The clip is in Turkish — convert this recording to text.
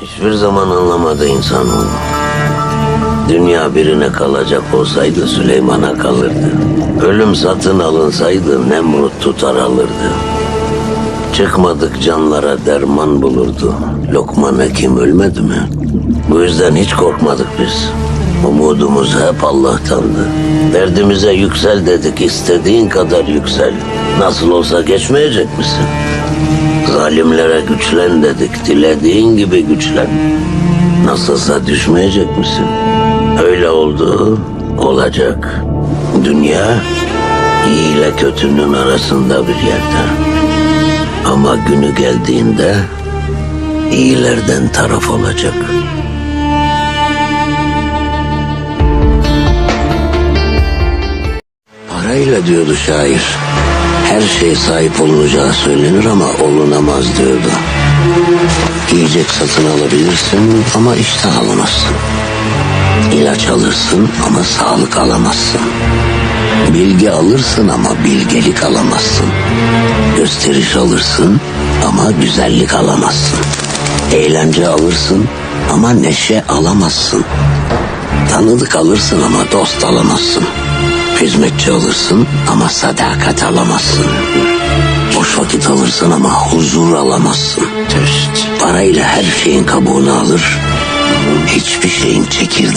Hiçbir zaman anlamadı insanoğlu. Dünya birine kalacak olsaydı Süleyman'a kalırdı. Ölüm satın alınsaydı Nemrut tutar alırdı. Çıkmadık canlara derman bulurdu. Lokman Hekim ölmedi mi? Bu yüzden hiç korkmadık biz. Umudumuz hep Allah'tandı. Derdimize yüksel dedik, istediğin kadar yüksel. Nasıl olsa geçmeyecek misin? Zalimlere güçlen dedik, dilediğin gibi güçlen. Nasılsa düşmeyecek misin? Öyle oldu, olacak. Dünya iyi ile kötünün arasında bir yerde. Ama günü geldiğinde iyilerden taraf olacak. Parayla diyordu şair. Her şey sahip olunacağı söylenir ama olunamaz diyordu. Yiyecek satın alabilirsin ama iştah alamazsın. İlaç alırsın ama sağlık alamazsın. Bilgi alırsın ama bilgelik alamazsın. Gösteriş alırsın ama güzellik alamazsın. Eğlence alırsın ama neşe alamazsın. Tanıdık alırsın ama dost alamazsın. Hizmetçi alırsın ama sadakat alamazsın. Boş vakit alırsın ama huzur alamazsın. Parayla her şeyin kabuğunu alır, hiçbir şeyin çekirdeğini.